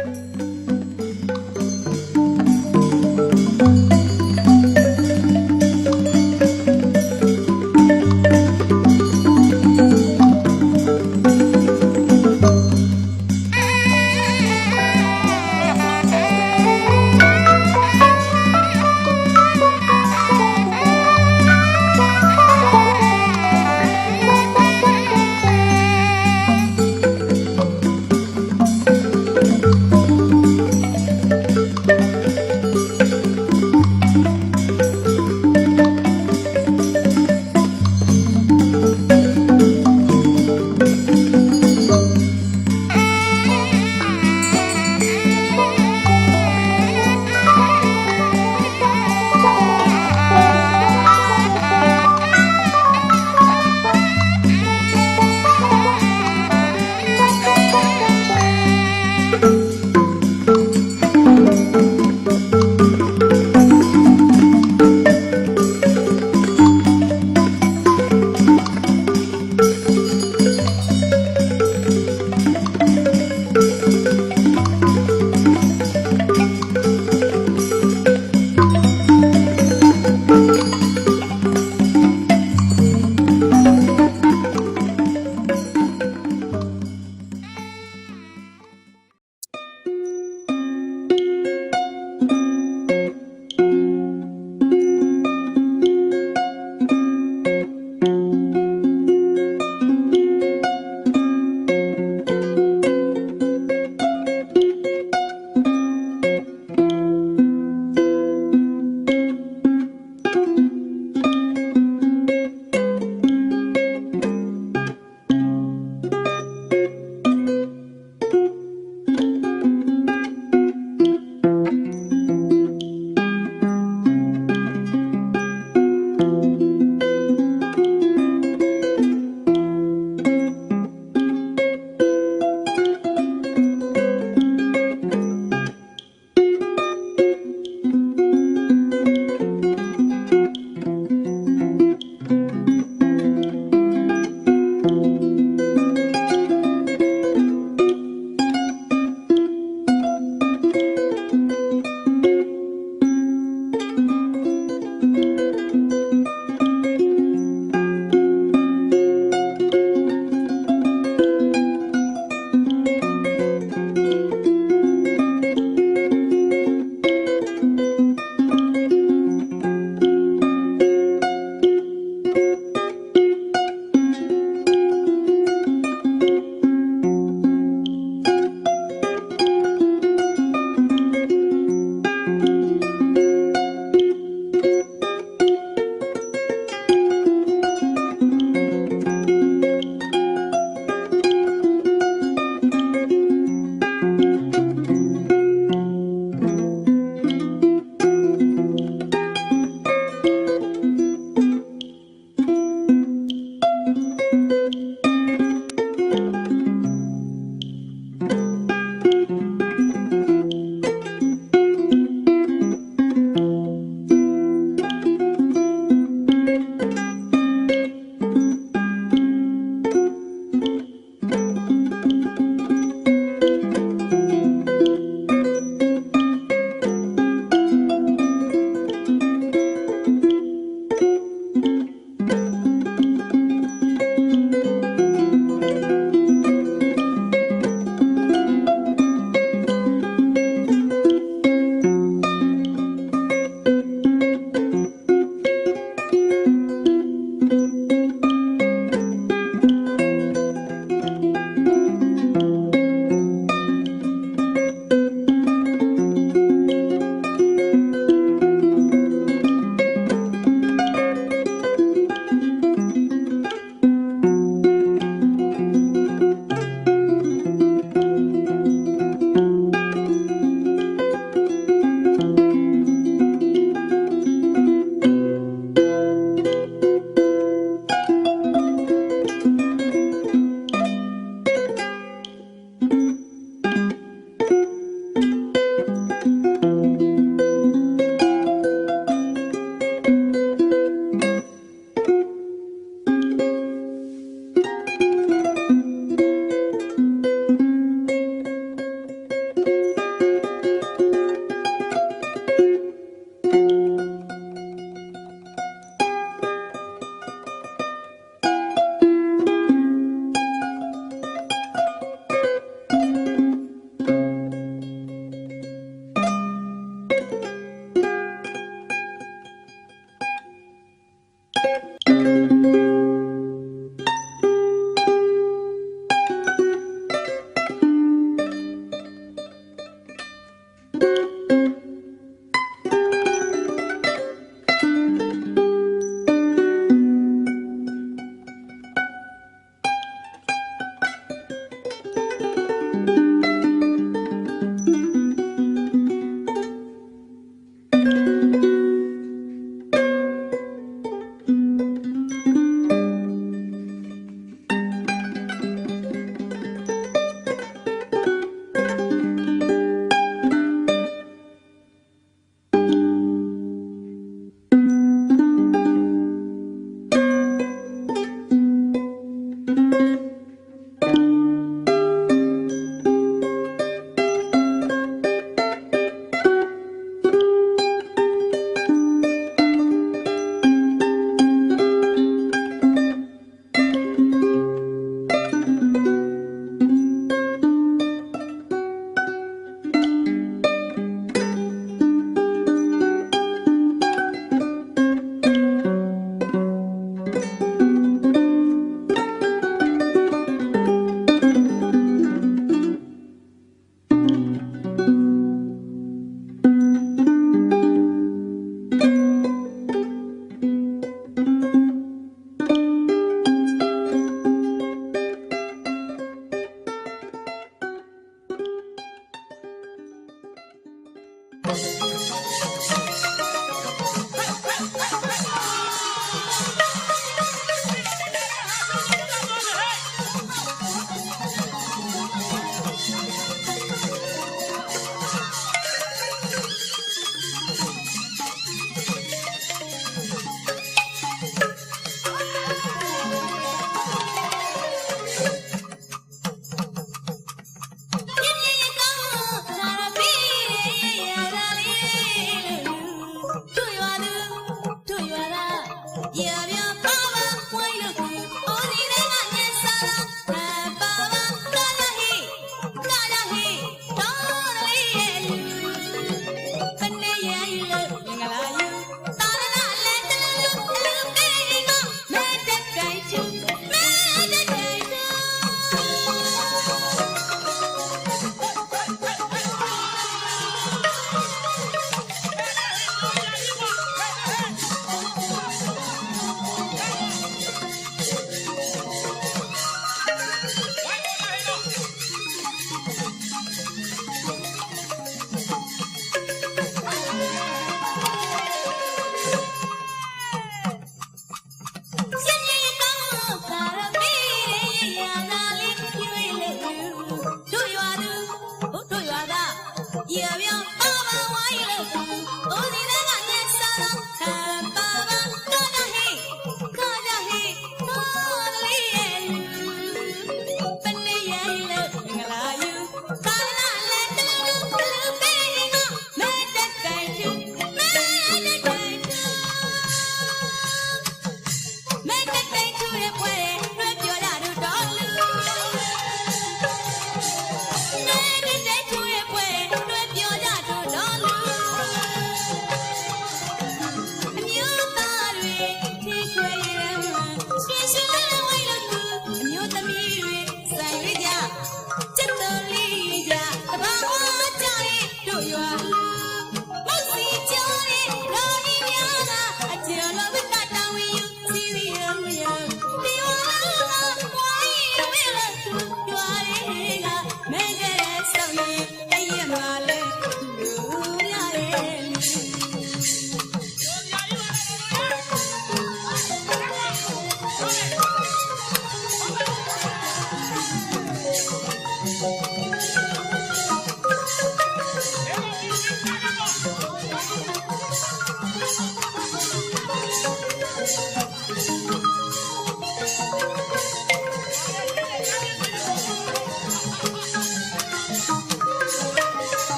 ဟ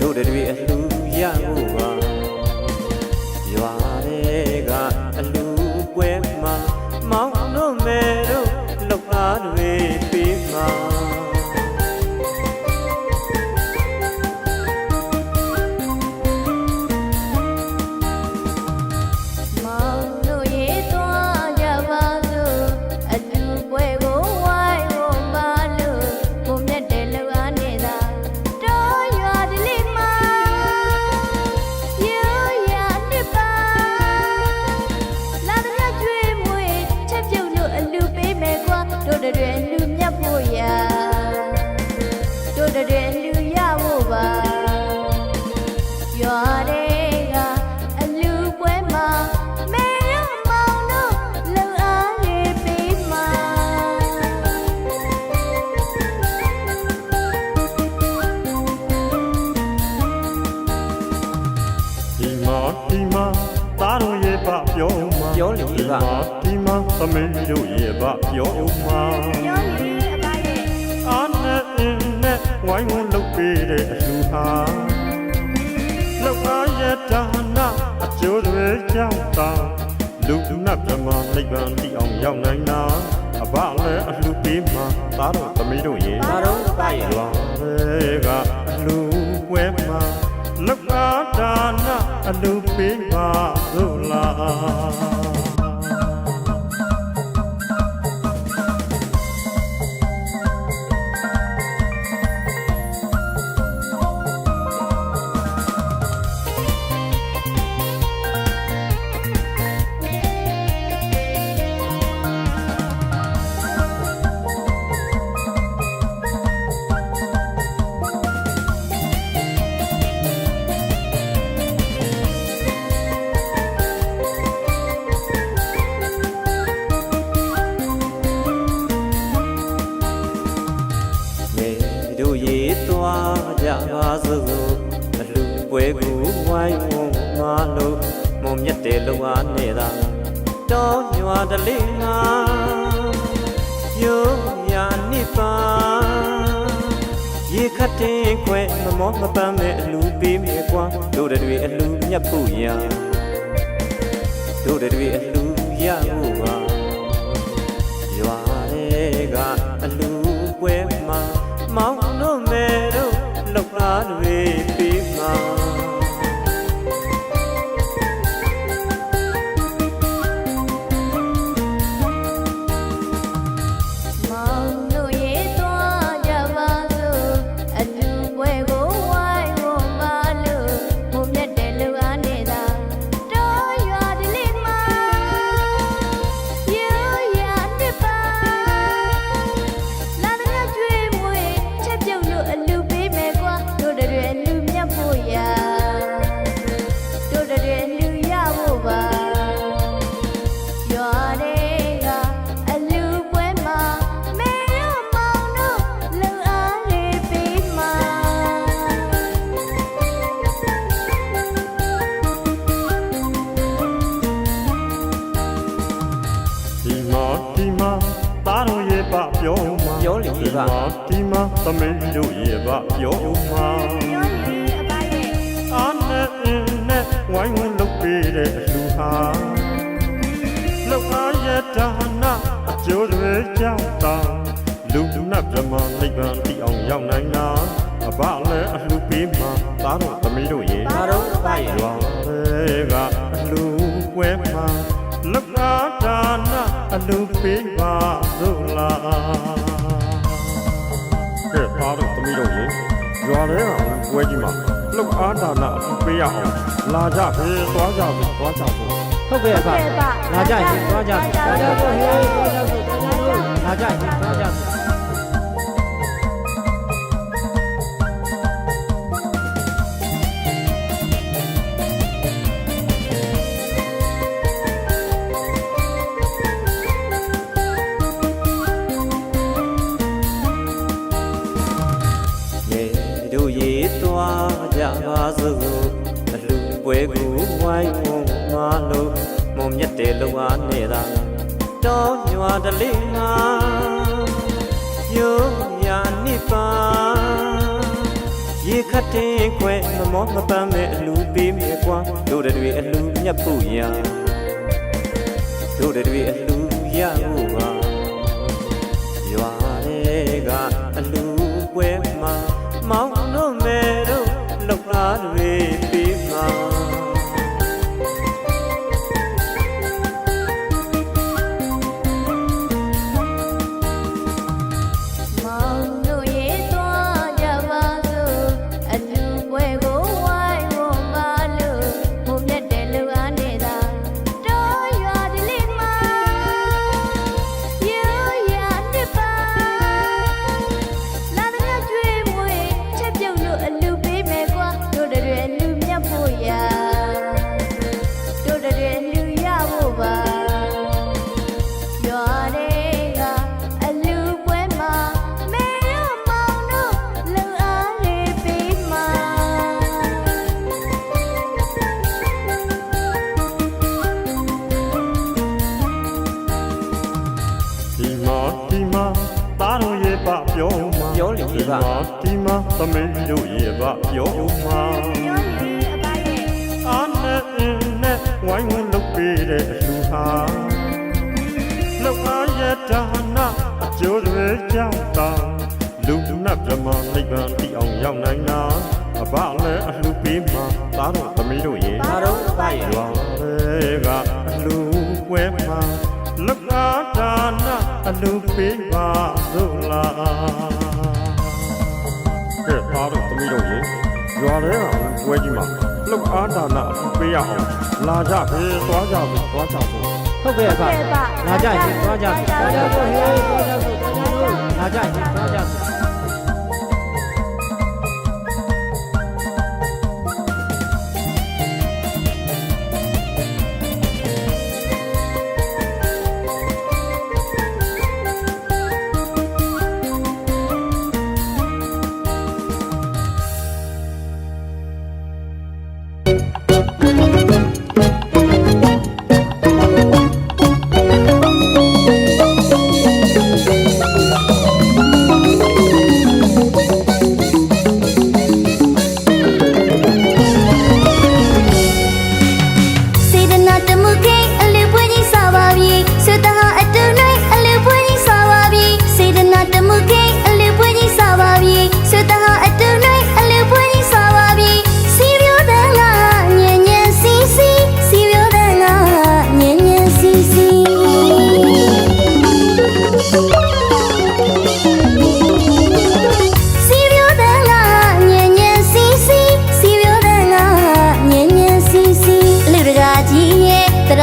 တို့တွေအလှူရမှုပါရွာ ရောမှာရောမီအပါရဲ့အာနဲ့အင်းနဲ့ဝိုင်းဝန်းလုပ်ပေးတဲ့အလူဟာလောက်အားရဒါနာအကျိုးတွေကြောင့်သာလူနတ်ပြမနိဗ္ဗာန်တည်အောင်ရောက်နိုင်တာအဘလည်းအလှပေးမှာသားတော်သမီးတို့ရေသားတော်ပါရဲ့လွန်လေကအလှပွဲမှာလောက်အားဒါနာအလှပေးပါသို့လား ခတ်တင်ခွဲမမောမပန်းမဲ့အလူပေးမယ်ကွာတို့တွေအလူမြတ်ဖို့ရာတို့တွေအလူရဖို့ပါရွာတွေကအလူပွဲမှာမောင်တို့မဲတို့လောက်သားတွေပြီးမှာမော မှာသားတော်သမီးတို့ရဲ့ဘာတော့ပါရဲ့ရွာတွေကအလှပွဲမှာလောက်အားဒါနာအလှပေးပါလို့လားကဲသားတော်သမီးတို့ရဲ့ရွာတွေကပွဲကြီးမှာလောက်အားဒါနာအလှပေးရအောင်လာကြဖေးသွားကြဖို့သွားကြဖို့ဟုတ်ကဲ့ပါလာကြရင်သွားကြသွားကြဖို့ဟေးသွားကြဖို့သွားကြဖို့လာကြရင်သွားကြဖို့ လို့မုံမြတ်တဲ့လုံအားနေတာတောညွာတလေးငါယောယာနိပါရေခတ်တင်ခွဲမမောမပန်းမဲ့အလူပေးမယ်ကွာတို့တွေအလူမြတ်ဖို့ရာတို့တွေအလူရဖို့ပါရွာတွေကအလူပွဲမှာမောင်တို့မဲတို့လောက်သားတွေပြီးမှာမော ဓမ္မနိဗ္ဗာန်တည်အောင်ရောက်နိုင်တာအဘလည်းအလှပေးမှာသားတော်သမီးတို့ရေသားတော်ပါရေရွာလေးကအလှပွဲမှာလောကဒါနအလှပေးပါသို့လားကဲသားတော်သမီးတို့ရေရွာလေးကပွဲကြီးမှာလောကဒါနအလှပေးရအောင်လာကြပြီသွားကြပြီသွားကြပြီဟုတ်ကဲ့ပါလာကြရင်သွားကြပြီသွားကြပြီသွားကြပြီလာကြရင်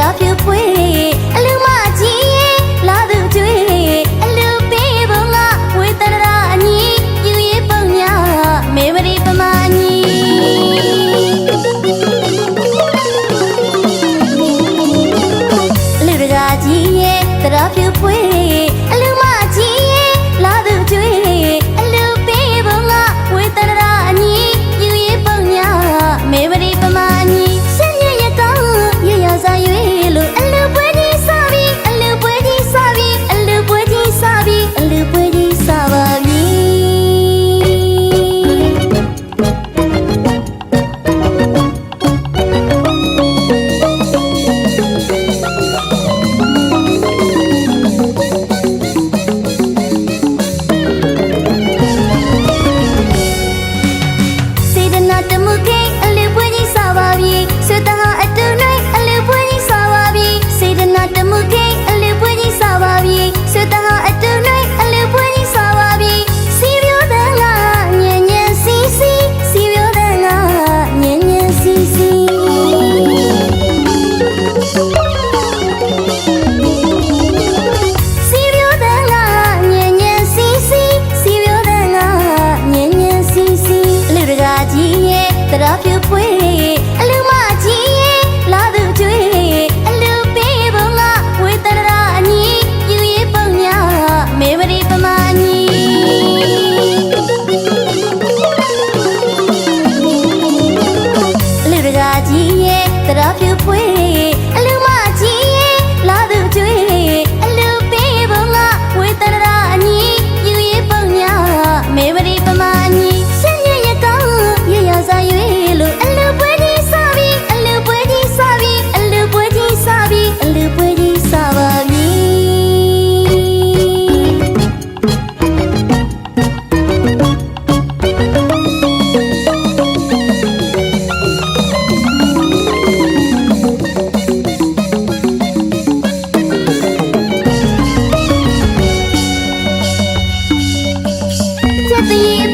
那天会。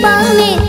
帮你。